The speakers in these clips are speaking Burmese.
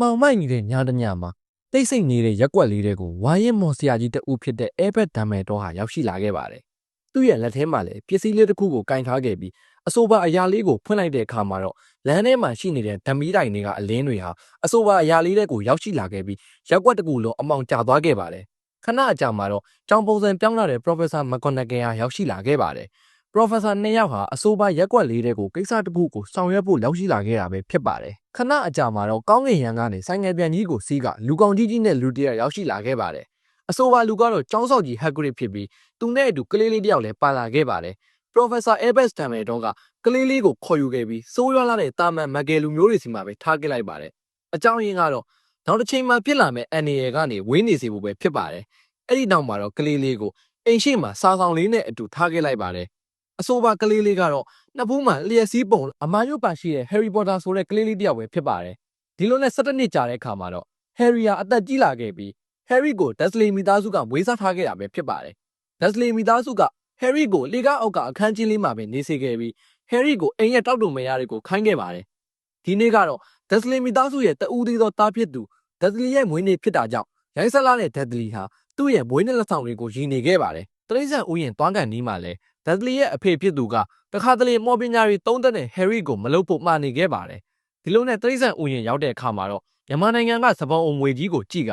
မှောင်မိုက်နေတဲ့ညတညမှာတိတ်ဆိတ်နေတဲ့ရက်ကွက်လေးတွေကိုဝိုင်းရင်မော်ဆရာကြီးတဦးဖြစ်တဲ့ Airbag ဒမ်မယ်တော်ဟာရောက်ရှိလာခဲ့ပါတယ်။သူ့ရဲ့လက်ထဲမှာလည်းပစ္စည်းလေးတစ်ခုကိုကင်ထားခဲ့ပြီးအဆိုပါအရာလေးကိုဖွင့်လိုက်တဲ့အခါမှာတော့လမ်းထဲမှာရှိနေတဲ့ဓမီတိုင်တွေကအလင်းတွေဟာအဆိုပါအရာလေးတွေကိုရောက်ရှိလာခဲ့ပြီးရက်ကွက်တစ်ခုလုံးအမောင်ကျသွားခဲ့ပါတယ်။ခဏအကြာမှာတော့ကျောင်းပုံစံပြောင်းလာတဲ့ Professor McGonagall ဟာရောက်ရှိလာခဲ့ပါတယ်။ Professor နှစ်ယောက်ဟာအဆိုပါရက်ကွက်လေးတွေကိုကိစ္စတစ်ခုကိုဆောင်ရွက်ဖို့ရောက်ရှိလာခဲ့တာပဲဖြစ်ပါတယ်။ခဏအကြာမှာတော့ကောင်းကင်ရံကနေဆိုင်ငယ်ပြန်ကြီးကိုစီးကလူကောင်ကြီးကြီးနဲ့လူတရက်ရောက်ရှိလာခဲ့ပါတယ်။အဆိုပါလူကတော့ကျောင်းဆောက်ကြီး Hagrid ဖြစ်ပြီးသူနဲ့အတူကလေးလေးတယောက်လည်းပါလာခဲ့ပါတယ်။ Professor Albus Dumbledore ကကလေးလေးကိုခေါ်ယူခဲ့ပြီးစိုးရွားလာတဲ့တာမန်မဂယ်လူမျိုးတွေစီမှာပဲထားခဲ့လိုက်ပါတယ်။အကြောင်းရင်းကတော့နောက်တစ်ချိန်မှာဖြစ်လာမဲ့အန်နီရယ်ကနေဝင်းနေစီဖို့ပဲဖြစ်ပါတယ်။အဲ့ဒီနောက်မှာတော့ကလေးလေးကိုအိမ်ရှိမှာစာဆောင်လေးနဲ့အတူထားခဲ့လိုက်ပါတယ်။ အဆိုပါကလေးလေးကတော့နှစ်ဖူးမှာလျက်စီးပုံအမာရွတ်ပါရှိတဲ့ Harry Potter ဆိုတဲ့ကလေးလေးတယောက်ပဲဖြစ်ပါတယ်။ဒီလိုနဲ့17နှစ်ကြာတဲ့အခါမှာတော့ Harry ဟာအသက်ကြီးလာခဲ့ပြီး Harry ကို Dursley မိသားစုကမွေးစားထားခဲ့တာပဲဖြစ်ပါတယ်။ Dursley မိသားစုက Harry ကိုလေကားအောက်ကအခန်းကြီးလေးမှာပဲနေစေခဲ့ပြီး Harry ကိုအိမ်ရဲ့တောက်တုံမရတွေကိုခိုင်းခဲ့ပါတယ်။ဒီနေ့ကတော့ Dursley မိသားစုရဲ့တဦးသေးသောသားဖြစ်သူ Dursley ရဲ့မွေးနေ့ဖြစ်တာကြောင့်ရိုင်းဆက်လာတဲ့ Dursley ဟာသူ့ရဲ့မွေးနေ့လက်ဆောင်တွေကိုရည်နေခဲ့ပါတယ်။တရိษံဥယျာဉ်တွားကန်နီးမှာလဲ Dursley ရဲ့အဖေဖြစ်သူကတခါတလေမော်ပညာတွေသုံးသက်တဲ့ Harry ကိုမလုပ်ဖို့မှာနေခဲ့ပါတယ်။ဒီလိုနဲ့တရိษံဥယျာဉ်ရောက်တဲ့အခါမှာတော့မြန်မာနိုင်ငံကစပုံအုံငွေကြီးကိုကြည့်က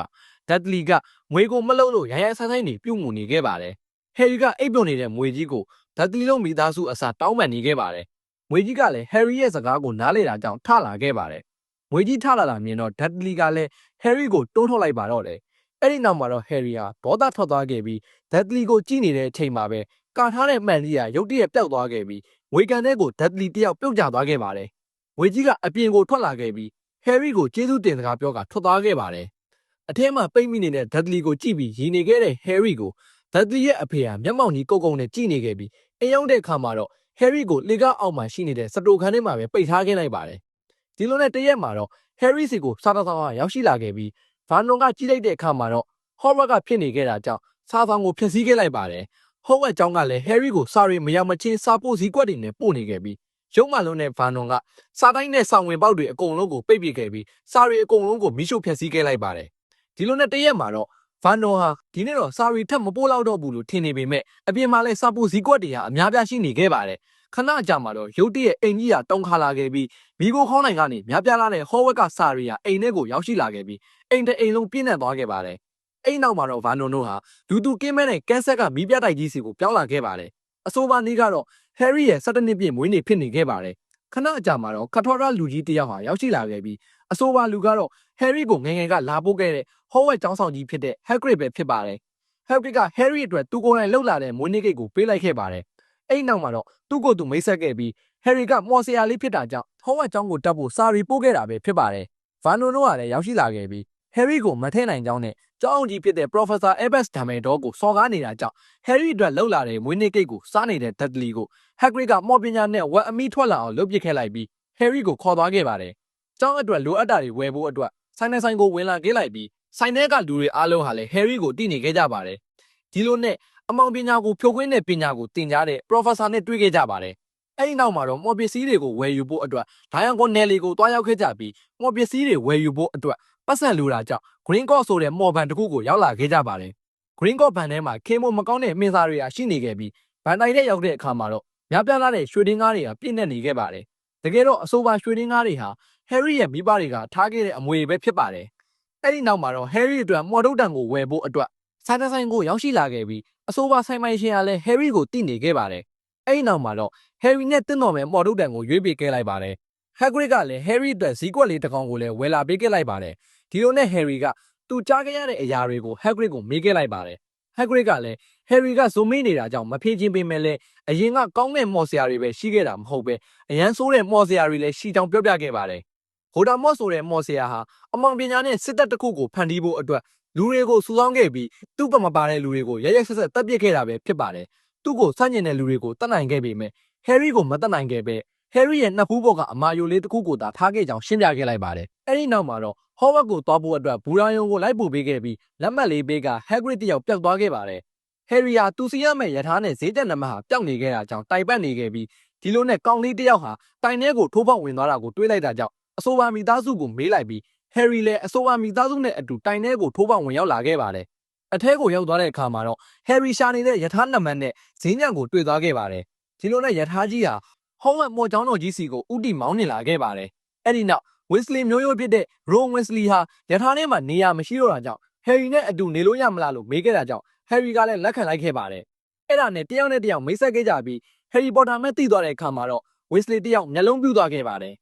Dudley ကငွေကိုမလုပ်လို့ရိုင်းရိုင်းဆိုင်ဆိုင်နေပြုတ်မှုနေခဲ့ပါတယ်။ Harry ကအိပ်ပျော်နေတဲ့ငွေကြီးကို Dudley တို့မိသားစုအစားတောင်းပန်နေခဲ့ပါတယ်။ငွေကြီးကလည်း Harry ရဲ့စကားကိုနားလေတာကြောင့်ထလာခဲ့ပါတယ်။ငွေကြီးထလာတာမြင်တော့ Dudley ကလည်း Harry ကိုတွန်းထုတ်လိုက်ပါတော့တယ်။အဲ့ဒီနောက်မှာတော့ Harry ဟာဒေါသထွက်သွားခဲ့ပြီး Dudley ကိုကြည့်နေတဲ့အချိန်မှာပဲ ကာထားတဲ့မှန်ကြီးကရုတ်တရက်ပျောက်သွားခဲ့ပြီးငွေကန်တဲ့ကို Dudley တယောက်ပြုတ်ကျသွားခဲ့ပါတယ်။ငွေကြီးကအပြင်ကိုထွက်လာခဲ့ပြီး Harry ကိုကျေးဇူးတင်စကားပြောကထွက်သွားခဲ့ပါတယ်။အထဲမှာပိတ်မိနေတဲ့ Dudley ကိုကြည့်ပြီးရည်နေခဲ့တဲ့ Harry ကို Dudley ရဲ့အဖေဟာမျက်မှောင်ကြီးကုတ်ကုတ်နဲ့ကြည့်နေခဲ့ပြီးအိမ်ရောက်တဲ့အခါမှာတော့ Harry ကိုလေကားအောက်မှာရှိနေတဲ့စတိုခန်းထဲမှာပဲပိတ်ထားခဲ့လိုက်ပါတယ်။ဒီလိုနဲ့တရက်မှာတော့ Harry စီကိုစားတောင်းဆောင်ရောက်ရှိလာခဲ့ပြီး Vernon ကကြည့်လိုက်တဲ့အခါမှာတော့ Hogwarts ကဖြစ်နေခဲ့တာကြောင့်စားဆောင်ကိုဖျက်ဆီးခဲ့လိုက်ပါတယ်။ Hogwarts ကျောင်းကလည်း Harry ကိုစာရီမရောက်မချင်းစာပို့စည်းကွက်တွေနဲ့ပို့နေခဲ့ပြီးရုံးမလုံးနဲ့ Vernon ကစာတိုင်းနဲ့ဆောင်ဝင်ပေါက်တွေအကုန်လုံးကိုပိတ်ပစ်ခဲ့ပြီးစာရီအကုန်လုံးကိုမိရှုဖျက်ဆီးခဲ့လိုက်ပါတယ်။ဒီလိုနဲ့တရက်မှာတော့ Vernon ဟာဒီနေ့တော့စာရီထက်မပို့လောက်တော့ဘူးလို့ထင်နေပေမဲ့အပြင်မှာလည်းစာပို့စည်းကွက်တွေဟာအများပြားရှိနေခဲ့ပါတယ်။ခဏကြာမှာတော့ရုတ်တရက်အိမ်ကြီးဟာတုံခါလာခဲ့ပြီးမိโกခေါင်းနိုင်ကနေများပြားလာတဲ့ဟောဝက်ကစာရီဟာအိမ်ထဲကိုရောက်ရှိလာခဲ့ပြီးအိမ်တအိမ်လုံးပြည့်နှက်သွားခဲ့ပါတယ်။ အိမ်နောက်မှာတော့ဗာနွန်တို့ဟာလူသူကင်းမဲ့တဲ့ကန်ဆက်ကမီးပြတိုက်ကြီးစီကိုပြောင်းလာခဲ့ပါတယ်။အဆိုပါနေ့ကတော့ Harry ရဲ့17နှစ်ပြည့်မွေးနေ့ဖြစ်နေခဲ့ပါတယ်။ခဏအကြာမှာတော့ကထော်ရလူကြီးတယောက်ဟာရောက်ရှိလာခဲ့ပြီးအဆိုပါလူကတော့ Harry ကိုငယ်ငယ်ကလာပို့ခဲ့တဲ့ဟောဝက်ကျောင်းဆောင်ကြီးဖြစ်တဲ့ Hagrid ပဲဖြစ်ပါတယ်။ Hagrid က Harry အတွက်သူကိုယ်တိုင်လှုပ်လာတဲ့မွေးနေ့ကိတ်ကိုပေးလိုက်ခဲ့ပါတယ်။အဲ့နောက်မှာတော့သူ့ကိုယ်သူမိတ်ဆက်ခဲ့ပြီး Harry ကမော်ဆရာလေးဖြစ်တာကြောင့်ဟောဝက်ကျောင်းကိုတက်ဖို့စာရီပို့ခဲ့တာပဲဖြစ်ပါတယ်။ဗာနွန်တို့ကလည်းရောက်ရှိလာခဲ့ပြီး Harry ကိုမထည့်နိုင်ကြောင်းနဲ့ကျောင်းအောင်ကြီးဖြစ်တဲ့ Professor Albus Dumbledore ကိုစော်ကားနေတာကြောင့် Harry အတွက်လှုပ်လာတဲ့မွေးနေ့ကိတ်ကိုစားနေတဲ့ Dudley ကို Hagrid ကမော်ပညာနဲ့ဝက်အမီထွက်လာအောင်လုပ်ပစ်ခဲ့လိုက်ပြီး Harry ကိုခေါ်သွားခဲ့ပါတယ်။ကျောင်းအတွက်လိုအပ်တာတွေဝယ်ဖို့အတွက်ဆိုင်နေဆိုင်ကိုဝင်လာခဲ့လိုက်ပြီးဆိုင်ထဲကလူတွေအားလုံးဟာလည်း Harry ကိုတည်နေခဲ့ကြပါတယ်။ဒီလိုနဲ့အမောင်ပညာကိုဖြိုခွင်းတဲ့ပညာကိုသင်ကြားတဲ့ Professor နဲ့တွေ့ခဲ့ကြပါတယ်။အဲဒီနောက်မှာတော့မော်ပစ္စည်းတွေကိုဝယ်ယူဖို့အတွက်ဒိုင်ယန်ကွန်နယ်လီကိုတွားရောက်ခဲ့ကြပြီးမော်ပစ္စည်းတွေဝယ်ယူဖို့အတွက် ပတ်စံလိုတာကြောင့် Green Court ဆိုတဲ့မော်ဘန်တစ်ခုကိုရောက်လာခဲ့ကြပါတယ်။ Green Court ဘန်ထဲမှာခင်းမို့မကောင်းတဲ့မင်းသားတွေကရှိနေခဲ့ပြီးဘန်တိုင်ထဲရောက်တဲ့အခါမှာတော့များပြားလာတဲ့ရွှေတင်းကားတွေကပြည့်နေနေခဲ့ပါတယ်။တကယ်တော့အဆိုပါရွှေတင်းကားတွေဟာ Harry ရဲ့မိဘတွေကထားခဲ့တဲ့အမွေပဲဖြစ်ပါတယ်။အဲ့ဒီနောက်မှာတော့ Harry အတွက်မော်တုတ်တံကိုဝယ်ဖို့အတွက်ဆိုင်တဆိုင်ကိုရောက်ရှိလာခဲ့ပြီးအဆိုပါဆိုင်မိုင်ရှင်ကလည်း Harry ကိုတည်နေခဲ့ပါတယ်။အဲ့ဒီနောက်မှာတော့ Harry နဲ့တင့်တော်မဲ့မော်တုတ်တံကိုရွေးပေးခဲ့လိုက်ပါတယ်။ Hagrid ကလည်း Harry အတွက်ဇီးကွက်လေးတစ်ကောင်ကိုလည်းဝယ်လာပေးခဲ့လိုက်ပါတယ်။ ဒီလိုနဲ့ Harry ကသူကြားခဲ့ရတဲ့အရာတွေကို Hagrid ကိုမေးခဲ့လိုက်ပါတယ်။ Hagrid ကလည်း Harry ကဇိုမေးနေတာကြောင့်မဖြေချင်းပေးမဲ့လဲအရင်ကကောင်းတဲ့မော်ဆရာတွေပဲရှိခဲ့တာမဟုတ်ပဲအရန်ဆိုးတဲ့မော်ဆရာတွေလည်းရှိကြောင်းပြောပြခဲ့ပါတယ်။ဟိုဒါမော့ဆိုတဲ့မော်ဆရာဟာအမောင်ပညာနဲ့စစ်တပ်တစ်ခုကိုဖန်တီးဖို့အတွက်လူတွေကိုစူဆောင်းခဲ့ပြီးသူ့ပမပါတဲ့လူတွေကိုရရက်ဆက်ဆက်တပ်ပစ်ခဲ့တာပဲဖြစ်ပါတယ်။သူ့ကိုစန့်ကျင်တဲ့လူတွေကိုတတ်နိုင်ခဲ့ပေမဲ့ Harry ကိုမတတ်နိုင်ခဲ့ပဲ Harry ရဲ့နှစ်ဖူးပေါ်ကအမာယိုလေးတစ်ခုကိုသာထားခဲ့ကြောင်းရှင်းပြခဲ့လိုက်ပါတယ်။အဲဒီနောက်မှာတော့ Hogwarts ကိုသွားဖို့အတွက်ဘူရာယုံကိုလိုက်ပို့ပေးခဲ့ပြီးလက်မှတ်လေးပေးက Hagrid တယောက်ပျောက်သွားခဲ့ပါတယ်။ Harry ဟာသူစီရမဲ့ရထားနဲ့ဈေးတက်နမဟာပျောက်နေခဲ့တာကြောင့်တိုင်ပတ်နေခဲ့ပြီးဒီလိုနဲ့ကောင်လေးတယောက်ဟာတိုင်ထဲကိုထိုးပေါက်ဝင်သွားတာကိုတွေးလိုက်တာကြောင့်အဆိုပါမိသားစုကိုမေးလိုက်ပြီးဟယ်ရီလည်းအဆိုပါမိသားစုနဲ့အတူတိုင်ထဲကိုထိုးပေါက်ဝင်ရောက်လာခဲ့ပါတယ်အထဲကိုရောက်သွားတဲ့အခါမှာတော့ဟယ်ရီရှာနေတဲ့ယထာနမန်နဲ့ဈေးညံကိုတွေ့သွားခဲ့ပါတယ်ဒီလိုနဲ့ယထာကြီးဟာဟောဝက်မော်ကျောင်းတော်ကြီးစီကိုဥတီမောင်းနေလာခဲ့ပါတယ်အဲ့ဒီနောက် ဝစ်လီမျိုးရိုးဖြစ်တဲ့ရိုဝစ်လီဟာယထာထဲမှာနေရာမရှိတော့တာကြောင့်ဟယ်ရီနဲ့အတူနေလို့ရမလားလို့မေးခဲ့တာကြောင့်ဟယ်ရီကလည်းလက်ခံလိုက်ခဲ့ပါတယ်အဲ့ဒါနဲ့တယောက်နဲ့တယောက်မိတ်ဆက်ခဲ့ကြပြီးဟယ်ရီပေါ်တာမဲ့တည်သွားတဲ့အခါမှာတော့ဝစ်လီတယောက်မျက်လုံးပြူသွားခဲ့ပါတယ်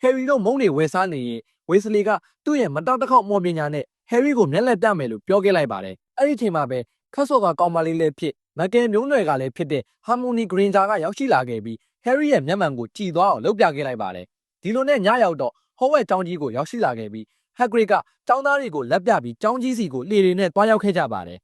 ဟယ်ရီတို့မုန်းတွေဝယ်စားနေရင်ဝစ်လီကသူ့ရဲ့မတောက်တစ်ခေါက်မော်ပညာနဲ့ဟယ်ရီကိုမျက်လက်ပြမယ်လို့ပြောခဲ့လိုက်ပါတယ်အဲ့ဒီအချိန်မှာပဲခတ်ဆော့ကကောင်မလေးလည်းဖြစ်မကယ်မျိုးနွယ်ကလည်းဖြစ်တဲ့ဟာမိုနီဂရင်ဂျာကရောက်ရှိလာခဲ့ပြီးဟယ်ရီရဲ့မျက်မှန်ကိုကြည်သွားအောင်လုပ်ပြခဲ့လိုက်ပါတယ်ဒီလိုနဲ့ညရောက်တော့ ဟောဝဲကျောင်းကြီးကိုရောက်ရှိလာခဲ့ပြီးဟက်ဂရစ်ကကျောင်းသားတွေကိုလက်ပြပြီးကျောင်းကြီးစီကိုလေတွေနဲ့တွားရောက်ခဲ့ကြပါတယ်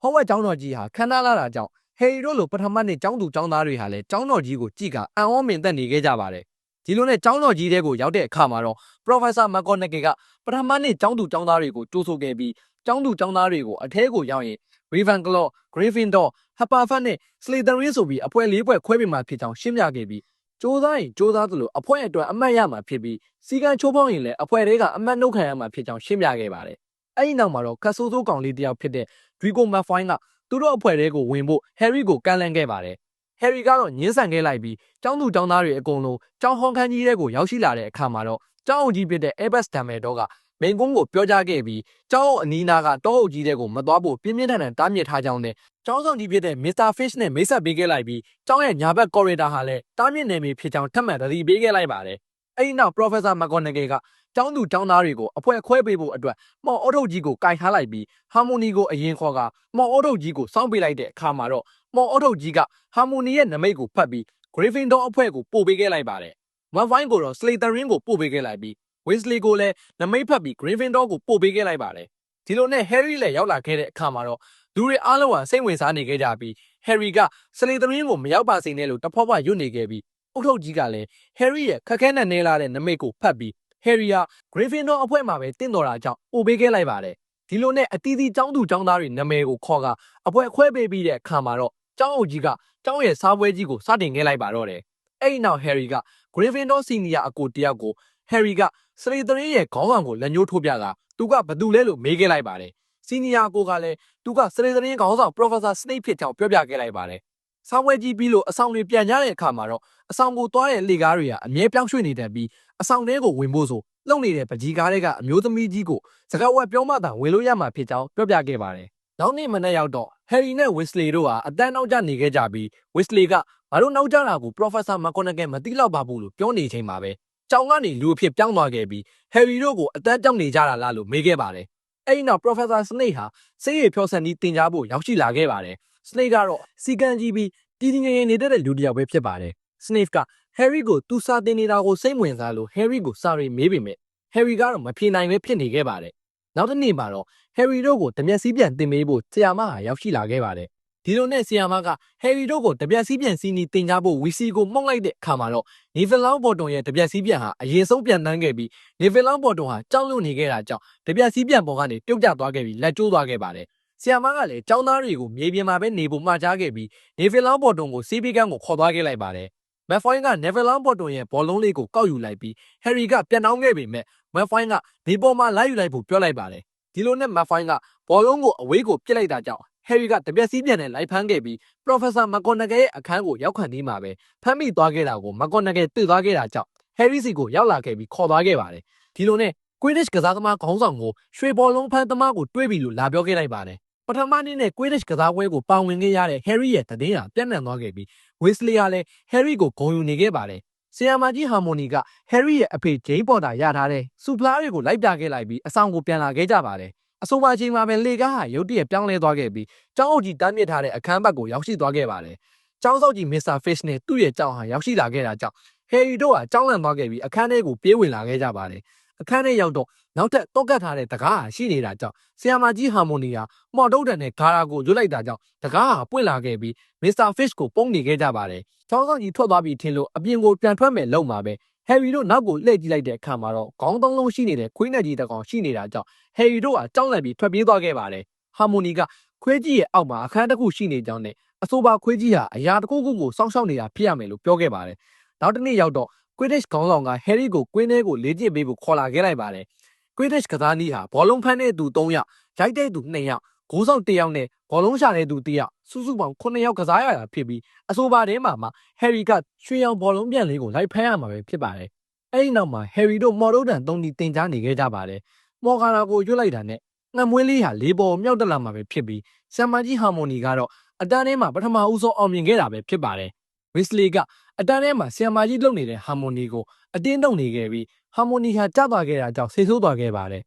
ဟောဝဲကျောင်းတော်ကြီးဟာခန္ဓာလာတာကြောင့်ဟယ်ရီတို့လိုပထမနှစ်ကျောင်းသူကျောင်းသားတွေဟာလည်းကျောင်းတော်ကြီးကိုကြည့်ကအံ့ဩမင်သက်နေခဲ့ကြပါတယ်ဒီလိုနဲ့ကျောင်းတော်ကြီးတဲကိုရောက်တဲ့အခါမှာတော့ Professor McConaughey ကပထမနှစ်ကျောင်းသူကျောင်းသားတွေကိုတိုးဆိုခဲ့ပြီးကျောင်းသူကျောင်းသားတွေကိုအထဲကိုရောက်ရင် Ravenclaw, Gryffindor, Hufflepuff နဲ့ Slytherin ဆိုပြီးအဖွဲ့လေးဖွဲ့ခွဲပြီးမှဖြစ်ကြောင်းရှင်းပြခဲ့ပြီး စ조사ရင်စ조사သလိုအဖွဲ့အတွက်အမှတ်ရမှာဖြစ်ပြီးစီကံချိုးဖောက်ရင်လည်းအဖွဲ့တွေကအမှတ်နှုတ်ခံရမှာဖြစ်ကြောင်းရှင်းပြခဲ့ပါတယ်။အဲဒီနောက်မှာတော့ခတ်ဆိုးဆိုးကောင်လေးတစ်ယောက်ဖြစ်တဲ့ Draco Malfoy ကသူတို့အဖွဲ့တွေကိုဝင်ဖို့ Harry ကိုကမ်းလှမ်းခဲ့ပါတယ်။ Harry ကတော့ညှင်းဆန်ခဲ့လိုက်ပြီးကျောင်းသူကျောင်းသားတွေအကုန်လုံးကျောင်းဟောင်းခန်းကြီးထဲကိုရောက်ရှိလာတဲ့အခါမှာတော့ကျောင်းအုပ်ကြီးဖြစ်တဲ့ Albus Dumbledore က မိန်ကုန်းကိုပြောကြားခဲ့ပြီးကျောင်းအုပ်အနီးနားကတောအုပ်ကြီးတဲ့ကိုမသွားဖို့ပြင်းပြင်းထန်ထန်တားမြစ်ထားကြောင်းနဲ့ကျောင်းဆောင်ကြီးဖြစ်တဲ့ Mr. Fish နဲ့မိတ်ဆက်ပေးခဲ့လိုက်ပြီးကျောင်းရဲ့ညာဘက် corridor ဟာလည်းတားမြစ်နယ်မြေဖြစ်ကြောင်းထပ်မံသတိပေးခဲ့လိုက်ပါတယ်။အဲဒီနောက် Professor McGonagall ကကျောင်းသူကျောင်းသားတွေကိုအဖွဲခွဲပေးဖို့အတွက်မော်အော်ထုတ်ကြီးကိုကင်ထားလိုက်ပြီး Harmony ကိုအရင်ခေါ်ကမော်အော်ထုတ်ကြီးကိုစောင့်ပေးလိုက်တဲ့အခါမှာတော့မော်အော်ထုတ်ကြီးက Harmony ရဲ့နမိတ်ကိုဖတ်ပြီး Gryffindor အဖွဲ့ကိုပို့ပေးခဲ့လိုက်ပါတယ်။ Malfoy ကိုတော့ Slytherin ကိုပို့ပေးခဲ့လိုက်ပြီး Weasley ကိုလည်းနမိတ်ဖတ်ပြီး Gryffindor ကိုပို့ပေးခဲ့လိုက်ပါတယ်။ဒီလိုနဲ့ Harry လည်းရောက်လာခဲ့တဲ့အခါမှာတော့လူတွေအားလုံးဟာစိတ်ဝင်စားနေခဲ့ကြပြီး Harry က Slytherin ကိုမရောက်ပါစေနဲ့လို့တဖွာဖွာရွတ်နေခဲ့ပြီးအုတ်ထုတ်ကြီးကလည်း Harry ရဲ့ခက်ခဲနဲ့နဲလာတဲ့နမိတ်ကိုဖတ်ပြီး Harry ဟာ Gryffindor အဖွဲ့မှာပဲတင့်တော်တာကြောင့်ပို့ပေးခဲ့လိုက်ပါတယ်။ဒီလိုနဲ့အတီးတီးចောင်းသူចောင်းသားတွေနာမည်ကိုခေါ်ကအပွဲခွဲပေးပြီးတဲ့အခါမှာတော့ចောင်းအုပ်ကြီးကចောင်းရဲ့စားပွဲကြီးကိုစတင်ခဲ့လိုက်ပါတော့တယ်။အဲ့ဒီနောက် Harry က Gryffindor Senior အကိုတယောက်ကို Harry က Slytherin ရဲ့ခေါင်းဆောင်ကိုလက်ညှိုးထိုးပြတာသူကဘသူလဲလို့မေးခဲ့လိုက်ပါတယ်။ Senior ကိုကလည်းသူက Slytherin ခေါင်းဆောင် Professor Snape ဖြစ်ကြောင်းပြောပြခဲ့လိုက်ပါတယ်။ဆောင်းဝဲကြီးပြီးလို့အဆောင်တွေပြန်ကြတဲ့အခါမှာတော့အဆောင်ကိုသွားတဲ့လေကားတွေကအမြဲပြောင်းရွှေ့နေတတ်ပြီးအဆောင်ထဲကိုဝင်ဖို့ဆိုလုံနေတဲ့ပကြီးကားတွေကအမျိုးသမီးကြီးကိုစကားဝက်ပြောမှသာဝင်လို့ရမှာဖြစ်ကြောင်းပြောပြခဲ့ပါတယ်။နောက်နေ့မနေ့ရောက်တော့ Harry နဲ့ Weasley တို့ဟာအတန်းနောက်ကျနေခဲ့ကြပြီး Weasley ကငါတို့နောက်ကျတာကို Professor McGonagall မသိတော့ပါဘူးလို့ပြောနေချိန်မှာပဲ ကြောင်ကနေလူအဖြစ်ပြောင်းသွားခဲ့ပြီး Harry တို့ကိုအတန်းကြောက်နေကြတာလားလို့မေးခဲ့ပါတယ်။အဲဒီနောက် Professor Snape ဟာစိတ်ရဖြောဆန်ပြီးတင် जा ဖို့ရောက်ရှိလာခဲ့ပါတယ်။ Snape ကတော့စီကံကြီးပြီးတည်တည်ငြိမ်ငြိမ်နေတဲ့လူတစ်ယောက်ပဲဖြစ်ပါတယ်။ Snape က Harry ကိုသူစာတင်နေတာကိုစိတ်ဝင်စားလို့ Harry ကိုစာရီမေးပေမဲ့ Harry ကတော့မဖြေနိုင်ပဲဖြစ်နေခဲ့ပါတယ်။နောက်တစ်နေ့မှာတော့ Harry တို့ကိုတမျက်စီးပြန်တင်ပေးဖို့ဆရာမဟာရောက်ရှိလာခဲ့ပါတယ်။ ဒီလိုနဲ့ဆရာမက Harry တို့ကိုတပြက်စီးပြန်စီးနီးတင် जा ဖို့ Weasley ကိုမှုန့်လိုက်တဲ့အခါမှာတော့ Neville Longbottom ရဲ့တပြက်စီးပြန်ဟာအရင်ဆုံးပြန်တန်းခဲ့ပြီး Neville Longbottom ဟာကြောက်လွန်နေခဲ့တာကြောင့်တပြက်စီးပြန်ပေါ်ကနေပြုတ်ကျသွားခဲ့ပြီးလက်ကျိုးသွားခဲ့ပါတယ်။ဆရာမကလည်းចောင်းသားတွေကိုမြေပြင်မှာပဲနေဖို့မှာကြားခဲ့ပြီး Neville Longbottom ကိုစီးပီးကန်းကိုခေါ်သွားခဲ့လိုက်ပါတယ်။ Malfoy က Neville Longbottom ရဲ့ဘောလုံးလေးကိုကောက်ယူလိုက်ပြီး Harry ကပြန်နှောင်းခဲ့ပေမဲ့ Malfoy ကဒီပေါ်မှာလိုက်ယူလိုက်ဖို့ပြောလိုက်ပါတယ်။ဒီလိုနဲ့ Malfoy ကဘောလုံးကိုအဝေးကိုပစ်လိုက်တာကြောင့် Harry ကတပြက်စီးပြန်နဲ့လိုက်ဖမ်းခဲ့ပြီး Professor McGonagall ရဲ့အခန်းကိုရောက်ခံဒီမှာပဲဖမ်းမိသွားခဲ့တာကို McGonagall သိသွားခဲ့တာကြောင့် Harry စီကိုရောက်လာခဲ့ပြီးခေါ်သွားခဲ့ပါတယ်။ဒီလိုနဲ့ Quidditch ကစားသမားခေါင်းဆောင်ကိုရွှေဘောလုံးဖမ်းသမားကိုတွေးပြီလို့လာပြောခဲ့လိုက်ပါတယ်။ပထမနေ့နဲ့ Quidditch ကစားပွဲကိုပါဝင်ခဲ့ရတဲ့ Harry ရဲ့တည်င်းဟာပြန့်နှံ့သွားခဲ့ပြီး Weasley ကလည်း Harry ကိုဂုဏ်ယူနေခဲ့ပါတယ်။ဆီယာမာကြီး Harmony က Harry ရဲ့အဖေ Jane Potter ရထားတဲ့စူပလာတွေကိုလိုက်ပြခဲ့လိုက်ပြီးအဆောင်ကိုပြန်လာခဲ့ကြပါတယ်။ အဆိုပါချိန်မှာပဲလေကားဟာရုတ်တရက်ပြောင်းလဲသွားခဲ့ပြီးကျောင်းအုပ်ကြီးတမ်းမြစ်ထားတဲ့အခန်းဘက်ကိုရောက်ရှိသွားခဲ့ပါတယ်။ကျောင်းစောက်ကြီး Mr. Fish နဲ့သူ့ရဲ့ကျောင်းဟာရောက်ရှိလာခဲ့တာကြောင့် Harry တို့ဟာကျောင်းလန့်သွားခဲ့ပြီးအခန်းထဲကိုပြေးဝင်လာခဲ့ကြပါတယ်။အခန်းထဲရောက်တော့နောက်ထပ်တော့ကတ်ထားတဲ့တကားဟာရှိနေတာကြောင့်ဆီယာမာကြီး Harmony ဟာမော်တုတ်တန်နဲ့ဂါရာကိုရွတ်လိုက်တာကြောင့်တကားဟာပွင့်လာခဲ့ပြီး Mr. Fish ကိုပုံနေခဲ့ကြပါတယ်။ကျောင်းဆောင်ကြီးထွက်သွားပြီးထင်လို့အပြင်ကိုပြန်ထွက်မယ်လုံမှာပဲ Harry တို့နောက်ကိုလှည့်ကြည့်လိုက်တဲ့အခါမှာတော့ခေါင်းသုံးလုံးရှိနေတဲ့ခွေးနဲ့ကြီးတစ်ကောင်ရှိနေတာကြောင့် Harry တို့ဟာကြောက်လန့်ပြီးထွက်ပြေးသွားခဲ့ပါတယ်။ Harmony ကခွေးကြီးရဲ့အောက်မှာအခန်းတစ်ခုရှိနေကြောင်းနဲ့အဆိုပါခွေးကြီးဟာအရာတစ်ခုခုကိုစောင့်ရှောက်နေတာဖြစ်ရမယ်လို့ပြောခဲ့ပါတယ်။နောက်တစ်နေ့ရောက်တော့ Quidditch ခေါင်းဆောင်က Harry ကိုကွင်းထဲကိုလေ့ကျင့်ပေးဖို့ခေါ်လာခဲ့လိုက်ပါတယ်။ Squidish ကစားနည်းဟာဘောလုံးဖမ်းတဲ့သူ3ယောက်ရိုက်တဲ့သူ2ယောက် ဂိုးဆောင်1ယောက်နဲ့ဘောလုံးရှာတဲ့သူ1ယောက်စုစုပေါင်း9ယောက်ကစားရတာဖြစ်ပြီးအဆိုပါထဲမှာမှ Harry ကရွှေရောင်ဘောလုံးပြန်လေးကိုလိုက်ဖမ်းရမှာပဲဖြစ်ပါတယ်အဲ့ဒီနောက်မှာ Harry တို့မော်ဒိုတန်3တီတင်ကြားနေခဲ့ကြပါတယ်မော်ဂါနာကိုရွတ်လိုက်တာနဲ့ငှက်မွေးလေးဟာလေးပေါ်မြောက်တက်လာမှာပဲဖြစ်ပြီးဆမ်မာကြီးဟာမိုနီကတော့အတန်းထဲမှာပထမဦးဆုံးအောင်မြင်ခဲ့တာပဲဖြစ်ပါတယ်ဝစ်လီကအတန်းထဲမှာဆမ်မာကြီးလုပ်နေတဲ့ဟာမိုနီကိုအတင်းတုံနေခဲ့ပြီးဟာမိုနီဟာကျသွားခဲ့တာကြောင့်ဆေးဆိုးသွားခဲ့ပါတယ်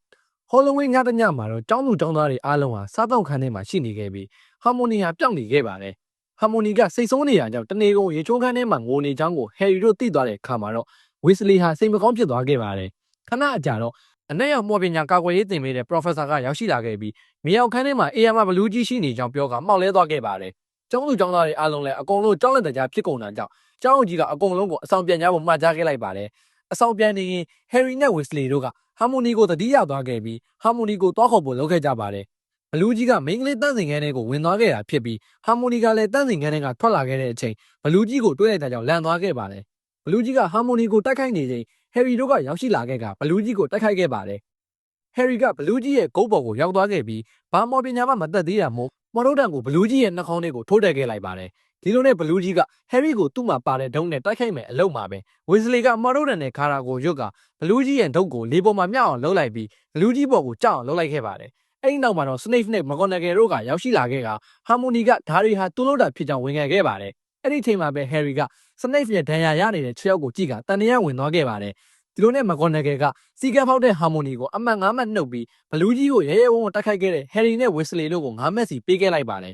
ဟောလဝင်းညတညမှာတော့ကျောင်းသူကျောင်းသားတွေအားလုံးဟာစားတောက်ခန်းထဲမှာရှိနေခဲ့ပြီးဟာမိုနီဟာပျောက်နေခဲ့ပါတယ်ဟာမိုနီကစိတ်ဆိုးနေရကြောင့်တနေကုန်ရေချိုးခန်းထဲမှာငိုနေချောင်းကိုဟယ်ရီတို့သိသွားတဲ့အခါမှာတော့ဝစ်လီဟာစိတ်မကောင်းဖြစ်သွားခဲ့ပါတယ်ခဏအကြာတော့အနက်ရောက်မော်ပညာကာကွယ်ရေးသင်ပေးတဲ့ professor ကရောက်ရှိလာခဲ့ပြီးမြေရောက်ခန်းထဲမှာ AM ဘလူးကြီးရှိနေကြောင်းပြောကမှောက်လဲသွားခဲ့ပါတယ်ကျောင်းသူကျောင်းသားတွေအားလုံးလည်းအကုန်လုံးကြောက်လက်တကြားဖြစ်ကုန်တာကြောင့်ကျောင်းကြီးကအကုန်လုံးကိုအဆောင်ပြန်ကြဖို့မှာကြားခဲ့လိုက်ပါတယ် အဆောင်ပြန်နေရင် Harry နဲ့ Weasley တို့က Harmony ကိုတတိယသွားခဲ့ပြီး Harmony ကိုတွားခေါ်ဖို့လုပ်ခဲ့ကြပါတယ်ဘလူးကြီးကမိန်းကလေးတန့်စင်ခန်းထဲကိုဝင်သွားခဲ့တာဖြစ်ပြီး Harmony ကလည်းတန့်စင်ခန်းထဲကထွက်လာခဲ့တဲ့အချိန်ဘလူးကြီးကိုတွေ့လိုက်တာကြောင့်လန့်သွားခဲ့ပါတယ်ဘလူးကြီးက Harmony ကိုတိုက်ခိုက်နေချိန် Harry တို့ကရောက်ရှိလာခဲ့ကဘလူးကြီးကိုတိုက်ခိုက်ခဲ့ပါတယ် Harry ကဘလူးကြီးရဲ့ဂုတ်ပေါ်ကိုရောက်သွားခဲ့ပြီးဘာမော်ပညာမှမသက်သေးတာမို့ မော်ဒိုတန်ကိုဘလူးကြီးရဲ့နှာခေါင်းထဲကိုထိုးတက်ခဲ့လိုက်ပါတယ်ဒီလိုနဲ့ဘလူးကြီးက Harry ကိုသူ့မှာပါတဲ့ဒုံးနဲ့တိုက်ခိုက်မယ်အလုပ်မှာပဲ Weasley ကမော်ဒိုတန်နဲ့ခါရာကိုရွတ်ကဘလူးကြီးရဲ့ဒုတ်ကိုလေပေါ်မှာမြောက်အောင်လှုပ်လိုက်ပြီးဘလူးကြီးပေါ်ကိုကြောက်အောင်လှုပ်လိုက်ခဲ့ပါတယ်အဲ့ဒီနောက်မှာတော့ Snape နဲ့ McGonagall တို့ကရောက်ရှိလာခဲ့က Harmony ကဓာရီဟာသူ့လို့တာဖြစ်ကြောင်းဝင်ခဲ့ခဲ့ပါတယ်အဲ့ဒီချိန်မှာပဲ Harry က Snape ရဲ့ဒဏ်ရာရနေတဲ့ခြေောက်ကိုကြည့်ကတန်တရာဝင်သွားခဲ့ပါတယ် ဒီလိုနဲ့ McGonagall ကစီကံဖောက်တဲ့ Harmony ကိုအမှတ်9မှတ်နှုတ်ပြီးဘလူးကြီးကိုရဲရဲဝံ့ဝံ့တိုက်ခိုက်ခဲ့တဲ့ Harry နဲ့ Weasley တို့ကို9မှတ်စီပေးခဲ့လိုက်ပါတယ်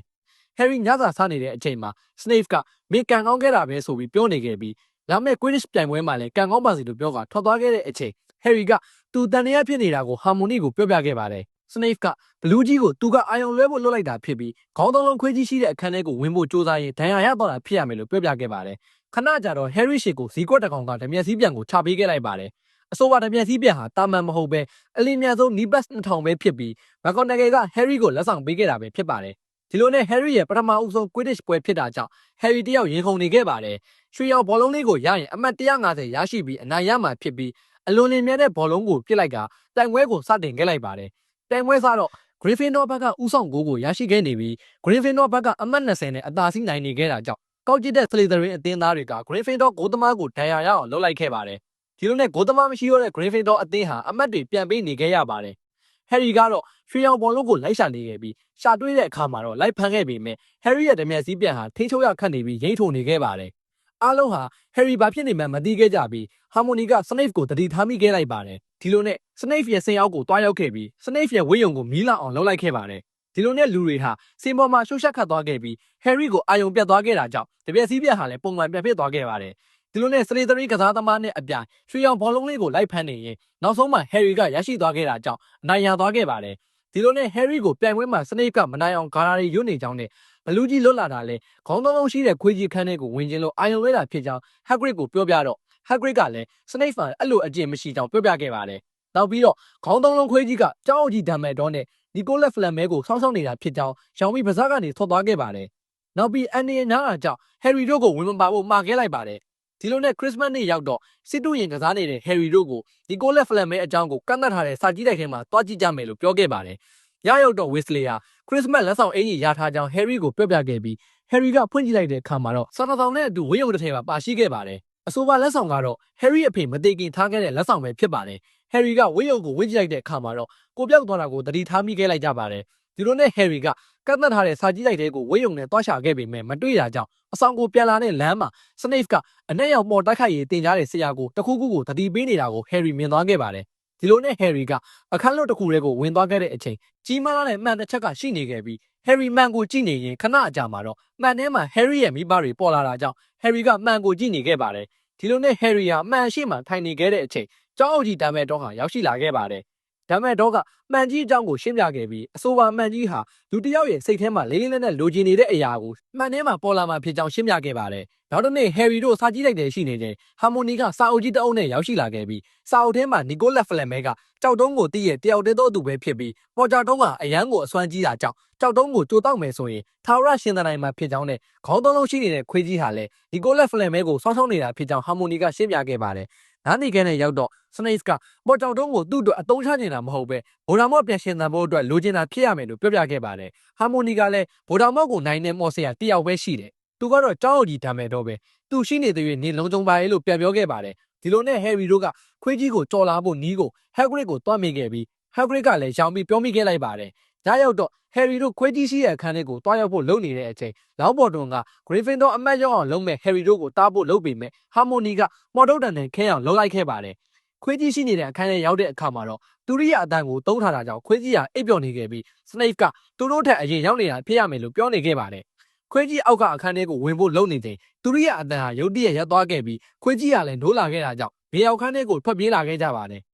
Harry ညစာစားနေတဲ့အချိန်မှာ Snape ကမင်းကန်ကောင်းခဲ့တာပဲဆိုပြီးပြောနေခဲ့ပြီးလာမယ့် Quidditch ပြိုင်ပွဲမှာလည်းကန်ကောင်းပါစီလို့ပြောကထွက်သွားခဲ့တဲ့အချိန် Harry ကသူတန်တရားဖြစ်နေတာကို Harmony ကိုပြောပြခဲ့ပါတယ် Snape ကဘလူးကြီးကိုသူကအာယုံလွဲဖို့လွတ်လိုက်တာဖြစ်ပြီးခေါင်းသုံးလုံးခွေးကြီးရှိတဲ့အခန်းထဲကိုဝင်ဖို့ကြိုးစားရင်ဒဏ်ရာရတော့တာဖြစ်ရမယ်လို့ပြောပြခဲ့ပါတယ် ခဏကြာတော့ Harry ရှေကိုဇီကွက်တကောင်ကဓမြက်စည်းပြန်ကိုချပေးခဲ့လိုက်ပါတယ်အဆိုပါဓမြက်စည်းပြန်ဟာတာမန်မဟုတ်ပဲအလင်းမြတ်ဆုံးနီးဘတ်2000ပဲဖြစ်ပြီး McGonagall က Harry ကိုလက်ဆောင်ပေးခဲ့တာပဲဖြစ်ပါတယ်ဒီလိုနဲ့ Harry ရဲ့ပထမအဦးဆုံး Quidditch ပွဲဖြစ်တာကြောင့် Harry တယောက်ရင်ခုန်နေခဲ့ပါတယ်ရွှေရောင်ဘောလုံးလေးကိုရရင်အမှတ်150ရရှိပြီးအနိုင်ရမှာဖြစ်ပြီးအလွန်လင်းမြဲတဲ့ဘောလုံးကိုပစ်လိုက်ကတိုင်ပွဲကိုစတင်ခဲ့လိုက်ပါတယ်တိုင်ပွဲစတော့ Gryffindor ဘက်ကဥဆောင်ကိုကိုရရှိခဲ့နေပြီး Gryffindor ဘက်ကအမှတ်20နဲ့အသာစီးနိုင်နေခဲ့တာကြောင့် ကောက်ကျစ်တဲ့ Slytherin အသင်းသားတွေက Gryffindor ဂိုးသမားကိုဒဏ်ရာရအောင်လုပ်လိုက်ခဲ့ပါတယ်ဒီလိုနဲ့ဂိုးသမားမရှိတော့တဲ့ Gryffindor အသင်းဟာအမှတ်တွေပြန်ပေးနေခဲ့ရပါတယ် Harry ကတော့ရွှေရောင်ဘောလုံးကိုလိုက်ရှာနေခဲ့ပြီးရှာတွေ့တဲ့အခါမှာတော့လိုက်ဖမ်းခဲ့ပေမဲ့ Harry ရဲ့ဓမြက်စည်းပြန်ဟာထိန်းချုပ်ရခတ်နေပြီးရိမ့်ထုံနေခဲ့ပါတယ်အားလုံးဟာ Harry ဘာဖြစ်နေမှန်းမသိခဲ့ကြပြီး Harmony က Snape ကိုတတိထားမိခဲ့လိုက်ပါတယ်ဒီလိုနဲ့ Snape ရဲ့ဆင်ရောက်ကိုတွားရောက်ခဲ့ပြီး Snape ရဲ့ဝိယုံကိုမီးလောင်အောင်လုပ်လိုက်ခဲ့ပါတယ် ဒီလိုနဲ့လူတွေဟာစင်ပေါ်မှာရှုပ်ရှက်ခတ်သွားခဲ့ပြီး Harry ကိုအာယုံပြတ်သွားခဲ့တာကြောင့်တပြက်စီးပြက်ဟာလည်းပုံမှန်ပြန်ဖြစ်သွားခဲ့ပါတယ်ဒီလိုနဲ့ Slytherin ကစားသမားနဲ့အပြိုင်ရွှေရောင်ဘောလုံးလေးကိုလိုက်ဖမ်းနေရင်နောက်ဆုံးမှာ Harry ကရရှိသွားခဲ့တာကြောင့်အနိုင်ရသွားခဲ့ပါတယ်ဒီလိုနဲ့ Harry ကိုပြိုင်ပွဲမှာ Snape ကမနိုင်အောင်ဂါရာတွေရွတ်နေကြောင်းနဲ့ဘလူးကြီးလွတ်လာတာလဲခေါင်းသုံးလုံးရှိတဲ့ခွေးကြီးခန်းထဲကိုဝင်ခြင်းလို့အာယုံလွဲတာဖြစ်ကြောင်း Hagrid ကိုပြောပြတော့ Hagrid ကလည်း Snape ကအဲ့လိုအကျင့်မရှိကြောင်းပြောပြခဲ့ပါတယ်နောက်ပြီးတော့ခေါင်းသုံးလုံးခွေးကြီးကကြောက်အုပ်ကြီးဓာတ်မဲ့တော့နဲ့ နီကိုလက်ဖလန်မဲကိုစောင်းစောင်းနေတာဖြစ်ကြောင်းရောင်မီပါးစပ်ကနေထွက်သွားခဲ့ပါတယ်နောက်ပြီးအန်နီယနာတာကြောင့် Harry တို့ကိုဝင်မပါဖို့မှာခဲ့လိုက်ပါတယ်ဒီလိုနဲ့ Christmas နေ့ရောက်တော့စစ်တူရင်ကစားနေတဲ့ Harry တို့ကိုဒီကိုလက်ဖလန်မဲအကြောင်းကိုကန့်သတ်ထားတဲ့စာကြည့်တိုက်ထဲမှာတွားကြည့်ကြမယ်လို့ပြောခဲ့ပါတယ်ရရောက်တော့ Weasley ဟာ Christmas လက်ဆောင်အင်ကြီးရထားကြောင်း Harry ကိုပြောပြခဲ့ပြီး Harry ကဖွင့်ကြည့်လိုက်တဲ့အခါမှာတော့စာတော်နဲ့အတူဝင်းရုံတစ်ထည်ပါပါရှိခဲ့ပါတယ်အဆိုပါလက်ဆောင်ကတော့ Harry အဖေမတေခင်ထားခဲ့တဲ့လက်ဆောင်ပဲဖြစ်ပါတယ် Harry ကဝင်းရုံကိုဝင်းကြည့်လိုက်တဲ့အခါမှာတော့ကိုပြောက်သွားတာကိုတတိထားမိခဲ့လိုက်ကြပါတယ်ဒီလိုနဲ့ Harry ကကတ်သက်ထားတဲ့စာကြည့်လိုက်တဲ့ကိုဝင်းရုံနဲ့တွားရှာခဲ့ပေမဲ့မတွေ့ရကြောင်းအဆောင်ကိုပြန်လာတဲ့လမ်းမှာ Snape ကအနက်ရောက်ပေါ်တိုက်ခိုက်ရေးတင်ကြားတဲ့ဆရာကိုတခုခုကိုတတိပေးနေတာကို Harry မြင်သွားခဲ့ပါတယ်ဒီလိုနဲ့ Harry ကအခန်းလွတ်တစ်ခုထဲကိုဝင်သွားခဲ့တဲ့အချိန်ကြီးမားတဲ့မှန်တစ်ချက်ကရှိနေခဲ့ပြီး Harry မှန်ကိုကြည့်နေရင်ခဏအကြာမှာတော့မှန်ထဲမှာ Harry ရဲ့မိဘတွေပေါ်လာတာကြောင့် Harry ကမှန်ကိုကြည့်နေခဲ့ပါတယ်ဒီလိုနဲ့ Harry ဟာမှန်ရှိမှထိုင်နေခဲ့တဲ့အချိန် ကျောင်းအုပ်ကြီးတမ်းမဲ့တော့ဟာရောက်ရှိလာခဲ့ပါတယ်ဒါမဲ့တော့ကမှန်ကြီးအကြောင်းကိုရှင်းပြခဲ့ပြီးအဆိုပါမှန်ကြီးဟာလူတစ်ယောက်ရဲ့စိတ်ထဲမှာလေးလေးနက်နက်လိုချင်နေတဲ့အရာကိုမှန်ထဲမှာပေါ်လာမှဖြစ်ကြောင်းရှင်းပြခဲ့ပါတယ်နောက်တစ်နေ့ Harry တို့စာကြည့်လိုက်တဲ့ရှိနေတဲ့ Harmony ကစာအုပ်ကြီးတစ်အုပ်နဲ့ရောက်ရှိလာခဲ့ပြီးစာအုပ်ထဲမှာ Nicholas Flamel ကကြောက်တုံးကိုတည့်ရဲ့တယောက်တည်းသောသူပဲဖြစ်ပြီးပေါ်ကြတုံးကအရန်ကိုအစွမ်းကြီးတာကြောင့်ကြောက်တုံးကိုကြိုတောက်မယ်ဆိုရင်သာဝရရှင်သနိုင်မှာဖြစ်ကြောင်းနဲ့ခေါင်းသုံးလုံးရှိနေတဲ့ခွေးကြီးဟာလည်း Nicholas Flamel ကိုစောင်းစောင်းနေတာဖြစ်ကြောင်း Harmony ကရှင်းပြခဲ့ပါတယ် နားနေခဲနဲ့ရောက်တော့ Snake ကမော်ကြောင်တုံးကိုသူ့အတွက်အတုံးချနေတာမဟုတ်ပဲဗိုလ်တော်မော့ပြန်ရှင်သန်ဖို့အတွက်လိုချင်တာဖြစ်ရမယ်လို့ပြောပြခဲ့ပါတယ်။ Harmony ကလည်းဗိုလ်တော်မော့ကိုနိုင်တဲ့မော့ဆရာတယောက်ပဲရှိတယ်။သူကတော့ကြောက်အုပ်ကြီးတံမဲ့တော့ပဲသူရှိနေတဲ့၍နေလုံးစုံပါရဲ့လို့ပြန်ပြောခဲ့ပါတယ်။ဒီလိုနဲ့ Harry တို့ကခွေးကြီးကိုကြော်လာဖို့နီးကို Hagrid ကိုတွားမိခဲ့ပြီး Hagrid ကလည်းရောင်ပြီးပြောမိခဲ့လိုက်ပါတယ်။ဒါရောက်တော့ Harry တို့ခွေးကြီးရှိတဲ့အခန်းလေးကိုတွားရောက်ဖို့လုပ်နေတဲ့အချိန်လောင်းဘော်တွန်က Gryffindor အမတ်ရောက်အောင်လုပ်မဲ့ Harry တို့ကိုတားဖို့လုပ်ပေမဲ့ Harmony ကမော်တုတ်တန်နဲ့ခဲအောင်လုပ်လိုက်ခဲ့ပါတယ်။ခွေးကြီးရှိနေတဲ့အခန်းထဲရောက်တဲ့အခါမှာတော့သူရိယအတန်ကိုတုံးထားတာကြောင့်ခွေးကြီးကအိပ်ပျော်နေခဲ့ပြီး Snape ကသူတို့ထက်အရင်ရောက်နေတာဖြစ်ရမယ်လို့ပြောနေခဲ့ပါတယ်။ခွေးကြီးအောက်ကအခန်းထဲကိုဝင်ဖို့လုပ်နေချိန်သူရိယအတန်ဟာရုတ်တရက်ရပ်သွားခဲ့ပြီးခွေးကြီးကလည်းနိုးလာခဲ့တာကြောင့်ဘေးရောက်ခန်းထဲကိုထွက်ပြေးလာခဲ့ကြပါတယ်။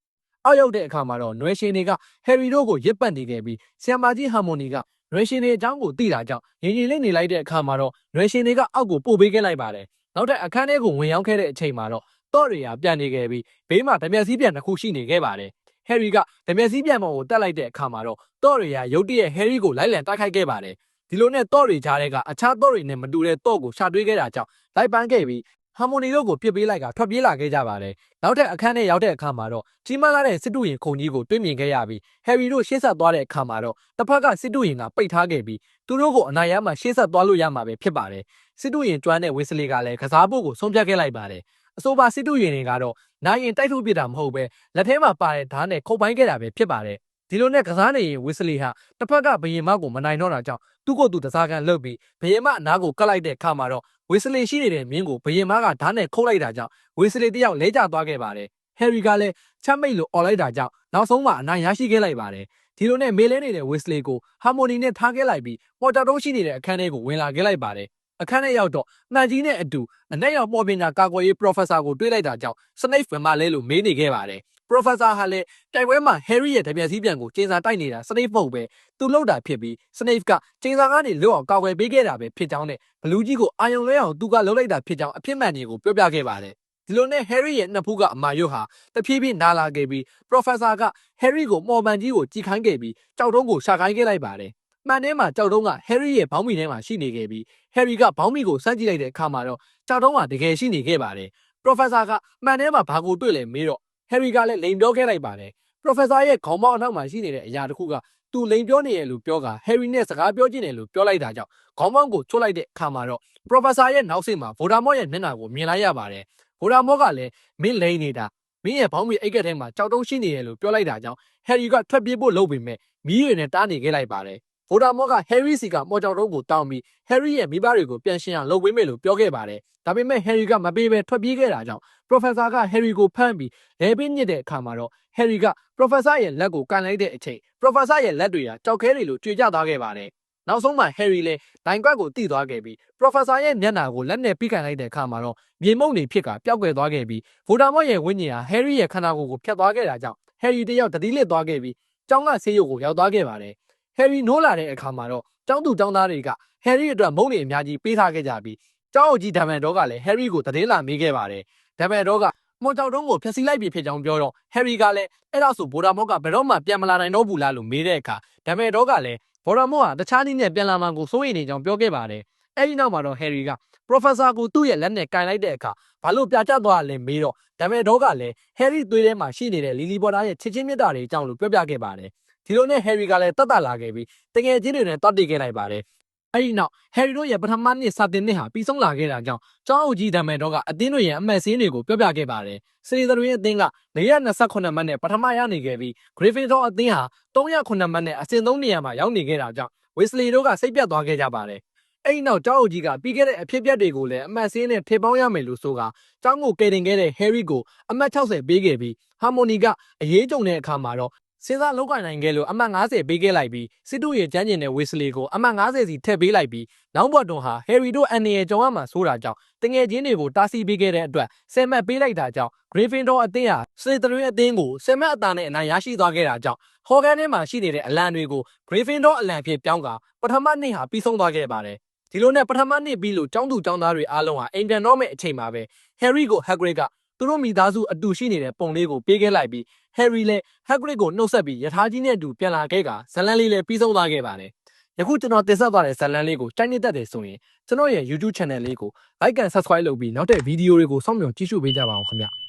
အောက်ရောက်တဲ့အခါမှာတော့နွယ်ရှင်တွေက Harry တို့ကိုရစ်ပတ်နေခဲ့ပြီးဆီယမ်မာကြီး Harmony ကနွယ်ရှင်တွေအကြောင်းကိုသိတာကြောင့်ငြင်းငြင်းလေးနေလိုက်တဲ့အခါမှာတော့နွယ်ရှင်တွေကအောက်ကိုပို့ပေးခဲ့လိုက်ပါတယ်။နောက်ထပ်အခန်းထဲကိုဝင်ရောက်ခဲ့တဲ့အချိန်မှာတော့တော့တွေကပြန်နေခဲ့ပြီးဘေးမှာဓမျက်စည်းပြန်တစ်ခုရှိနေခဲ့ပါတယ်။ Harry ကဓမျက်စည်းပြန်ပေါ်ကိုတက်လိုက်တဲ့အခါမှာတော့တော့တွေကရုတ်တရက် Harry ကိုလိုက်လံတိုက်ခိုက်ခဲ့ပါတယ်။ဒီလိုနဲ့တော့တွေကြားထဲကအခြားတော့တွေနဲ့မတူတဲ့တော့ကိုရှာတွေးခဲ့တာကြောင့်လိုက်ပန်းခဲ့ပြီး Harmony တို့ကိုပြစ်ပေးလိုက်ကထွက်ပြေးလာခဲ့ကြပါတယ်။နောက်ထပ်အခန်းထဲရောက်တဲ့အခါမှာတော့ကြီးမားလာတဲ့စစ်တူရင်ခုံကြီးကိုတွေ့မြင်ခဲ့ရပြီး Harry တို့ရှေ့ဆက်သွားတဲ့အခါမှာတော့တစ်ဖက်ကစစ်တူရင်ကပိတ်ထားခဲ့ပြီးသူတို့ကိုအနာရမှာရှေ့ဆက်သွားလို့ရမှာပဲဖြစ်ပါတယ်။စစ်တူရင်ကျွမ်းတဲ့ဝင်းစလီကလည်းကစားဖို့ကိုဆုံးဖြတ်ခဲ့လိုက်ပါတယ်။အဆိုပါစစ်တူရင်တွေကတော့နိုင်ရင်တိုက်ထုတ်ပြတာမဟုတ်ပဲလက်ထဲမှာပါတဲ့ဓာတ်နဲ့ခုတ်ပိုင်းခဲ့တာပဲဖြစ်ပါတယ်။ ဒီလိုနဲ့ကစားနေရင်ဝစ်စလီဟာတစ်ဖက်ကဘယင်မကိုမနိုင်တော့တာကြောင့်သူ့ကိုယ်သူတစားကန်လှုပ်ပြီးဘယင်မအနားကိုကတ်လိုက်တဲ့အခါမှာတော့ဝစ်စလီရှိနေတဲ့မြင်းကိုဘယင်မကဓာတ်နဲ့ခုတ်လိုက်တာကြောင့်ဝစ်စလီတယောက်လဲကျသွားခဲ့ပါတယ်ဟယ်ရီကလည်းချက်မိတ်လိုអော်လိုက်တာကြောင့်နောက်ဆုံးမှအနိုင်ရရှိခဲ့လိုက်ပါတယ်ဒီလိုနဲ့မေးလဲနေတဲ့ဝစ်စလီကိုဟာမိုနီနဲ့ထားခဲ့လိုက်ပြီးပေါ်တာတုံးရှိနေတဲ့အခန်းထဲကိုဝင်လာခဲ့လိုက်ပါတယ်အခန်းထဲရောက်တော့မှန်ကြီးနဲ့အတူအနက်ရောက်ပေါ်ပညာကာကွယ်ရေး professor ကိုတွေ့လိုက်တာကြောင့် Snape ဝင်မလဲလို့မေးနေခဲ့ပါတယ် professor ဟာလည်းတိုက်ပွဲမှာ Harry ရဲ့တပြက်စီးပြန်ကိုကျင်းစာတိုက်နေတာ Snape မဟုတ်ပဲသူလှုပ်တာဖြစ်ပြီး Snape ကကျင်းစာကနေလွတ်အောင်ကာကွယ်ပေးခဲ့တာပဲဖြစ်ကြောင်းနဲ့ဘလူးကြီးကိုအာယုံလွဲအောင်သူကလှုပ်လိုက်တာဖြစ်ကြောင်းအဖြစ်မှန်တွေကိုပြောပြခဲ့ပါတယ်ဒီလိုနဲ့ Harry ရဲ့နှစ်ဖူးကအမာရွတ်ဟာတဖြည်းဖြည်းနာလာခဲ့ပြီး Professor က Harry ကိုမော်မန်ကြီးကိုကြည်ခိုင်းခဲ့ပြီးကြောက်တုံးကိုရှာခိုင်းခဲ့လိုက်ပါတယ်မှန်ထဲမှာကြောက်တုံးက Harry ရဲ့ဘောင်းမီထဲမှာရှိနေခဲ့ပြီး Harry ကဘောင်းမီကိုစမ်းကြည့်လိုက်တဲ့အခါမှာတော့ကြောက်တုံးကတကယ်ရှိနေခဲ့ပါတယ် Professor ကမှန်ထဲမှာဘာကိုတွေ့လဲမေးတော့ Harry ကလည်းလိန်ပြောခဲ့လိုက်ပါတယ် Professor ရဲ့ခေါင်းပေါင်းအနောက်မှာရှိနေတဲ့အရာတစ်ခုကသူလိန်ပြောနေရလို့ပြောက Harry နဲ့စကားပြောချင်တယ်လို့ပြောလိုက်တာကြောင့်ခေါင်းပေါင်းကိုချွတ်လိုက်တဲ့အခါမှာတော့ Professor ရဲ့နောက်စိတ်မှာ Voldemort ရဲ့မျက်နှာကိုမြင်လိုက်ရပါတယ် Voldemort ကလည်းမင်းလိန်နေတာမင်းရဲ့ဘောင်းမီအိတ်ကက်ထဲမှာကြောက်တုံးရှိနေတယ်လို့ပြောလိုက်တာကြောင့် Harry ကထွက်ပြေးဖို့လုပ်ပေမဲ့မီးရည်နဲ့တားနေခဲ့လိုက်ပါတယ် ဗိုလ်ဒါမော့က Harry စီကမော်ကြောင်တုံးကိုတောင်းပြီး Harry ရဲ့မိဘတွေကိုပြန်ရှင်းအောင်လုပ်ပေးမယ်လို့ပြောခဲ့ပါတယ်။ဒါပေမဲ့ Harry ကမပေးဘဲထွက်ပြေးခဲ့တာကြောင့် Professor က Harry ကိုဖမ်းပြီးလဲပေးညစ်တဲ့အခါမှာတော့ Harry က Professor ရဲ့လက်ကိုကန်လိုက်တဲ့အချိန် Professor ရဲ့လက်တွေကကြောက်ခဲတွေလိုကျွေကျသွားခဲ့ပါတယ်။နောက်ဆုံးမှာ Harry လည်းဒိုင်ကွက်ကိုတိသွားခဲ့ပြီး Professor ရဲ့မျက်နှာကိုလက်နဲ့ပိကန်လိုက်တဲ့အခါမှာတော့မြေမုံတွေဖြစ်ကပျောက်ကွယ်သွားခဲ့ပြီး Voldemort ရဲ့ဝိညာဉ်ဟာ Harry ရဲ့ခန္ဓာကိုယ်ကိုဖျက်သွားခဲ့တာကြောင့် Harry တယောက်တတိလစ်သွားခဲ့ပြီးကျောင်းကဆေးရုံကိုရောက်သွားခဲ့ပါတယ်။ Harry နိုးလာတဲ့အခါမှာတော့ကျောင်းသူကျောင်းသားတွေက Harry အတွက်မုံတွေအများကြီးပေးထားခဲ့ကြပြီးကျောင်းအုပ်ကြီးဒမ်ဘန်ဒေါကလည်း Harry ကိုသတင်းလာမေးခဲ့ပါတယ်။ဒမ်ဘန်ဒေါကမော်ကြောက်တုံးကိုဖျက်ဆီးလိုက်ပြီဖြစ်ကြောင်းပြောတော့ Harry ကလည်းအဲ့ဒါဆိုဗိုဒါမော့ကဘယ်တော့မှပြန်မလာနိုင်တော့ဘူးလားလို့မေးတဲ့အခါဒမ်ဘန်ဒေါကလည်းဗိုဒါမော့ဟာတခြားနည်းနဲ့ပြန်လာမှကိုစိုးရိမ်နေကြောင်းပြောခဲ့ပါတယ်။အဲ့ဒီနောက်မှာတော့ Harry က Professor ကိုသူ့ရဲ့လက်နဲ့ကင်လိုက်တဲ့အခါဘာလို့ပြချသွားလဲမေးတော့ဒမ်ဘန်ဒေါကလည်း Harry သွေးထဲမှာရှိနေတဲ့လီလီပေါ်တာရဲ့ချစ်ချင်းမြတ်တာတွေအကြောင်းလို့ပြောပြခဲ့ပါတယ်။ ဒီလိုနဲ့ Harry ကလည်းတတ်တာလာခဲ့ပြီးတကယ်ချင်းတွေနဲ့တတ်တည်ခဲ့လိုက်ပါတယ်။အဲ့ဒီနောက် Harry တို့ရဲ့ပထမနှစ်စာတင်နှစ်ဟာပြီးဆုံးလာခဲ့တာကြောင့်ကျောင်းအုပ်ကြီးဒမ်ဘန်ဒေါကအသင်းတွေရဲ့အမှတ်စင်းတွေကိုပြောပြခဲ့ပါတယ်။စီရီသရီအသင်းက428မှတ်နဲ့ပထမရနေခဲ့ပြီး Gryffindor အသင်းဟာ309မှတ်နဲ့အဆင့်3နေရာမှာရောက်နေခဲ့တာကြောင့် Weasley တို့ကစိတ်ပြတ်သွားခဲ့ကြပါတယ်။အဲ့ဒီနောက်ကျောင်းအုပ်ကြီးကပြီးခဲ့တဲ့အဖြစ်အပျက်တွေကိုလည်းအမှတ်စင်းနဲ့ထေပေါင်းရမယ်လို့ဆိုကကျောင်းကိုကယ်တင်ခဲ့တဲ့ Harry ကိုအမှတ်60ပေးခဲ့ပြီး Harmony ကအရေးကြုံတဲ့အခါမှာတော့ စဉ်းစားလောက်ကနိုင်ခဲ့လို့အမှတ်90ပေးခဲ့လိုက်ပြီးစစ်တို့ရဲ့ကျန်းကျင်တဲ့ Weasley ကိုအမှတ်90စီထည့်ပေးလိုက်ပြီးနောက်ဘတ်တွန်ဟာ Harry တို့အန်နီရဲ့ကြောင်းရမှာဆိုတာကြောင့်တငယ်ချင်းတွေကိုတားဆီးပေးခဲ့တဲ့အတွက်ဆယ်မှတ်ပေးလိုက်တာကြောင့် Gryffindor အသင်းဟာ Slytherin အသင်းကိုဆယ်မှတ်အသာနဲ့အနိုင်ရရှိသွားခဲ့တာကြောင့် Hogwarts ထဲမှာရှိနေတဲ့အလံတွေကို Gryffindor အလံဖြစ်ပြောင်းကပထမနှစ်ဟာပြီးဆုံးသွားခဲ့ပါတယ်ဒီလိုနဲ့ပထမနှစ်ပြီးလို့ចောင်းသူចောင်းသားတွေအားလုံးဟာအိမ်ပြန်တော့မဲ့အချိန်မှာပဲ Harry ကို Hagrid ကသူတို့မိသားစုအတူရှိနေတဲ့ပုံလေးကိုပေးခဲ့လိုက်ပြီး Harry လည်း Hagrid ကိုနှုတ်ဆက်ပြီးယထာကြီးနဲ့အတူပြန်လာခဲ့ကဇလန်းလေးလည်းပြီးဆုံးသွားခဲ့ပါတယ်။ယခုကျွန်တော်တင်ဆက်သွားတဲ့ဇလန်းလေးကိုတိုက်နေတတ်တယ်ဆိုရင်ကျွန်တော်ရဲ့ YouTube channel လေးကို like and subscribe လုပ်ပြီးနောက်တဲ့ဗီဒီယိုတွေကိုစောင့်မျှော်ကြည့်ရှုပေးကြပါအောင်ခင်ဗျ။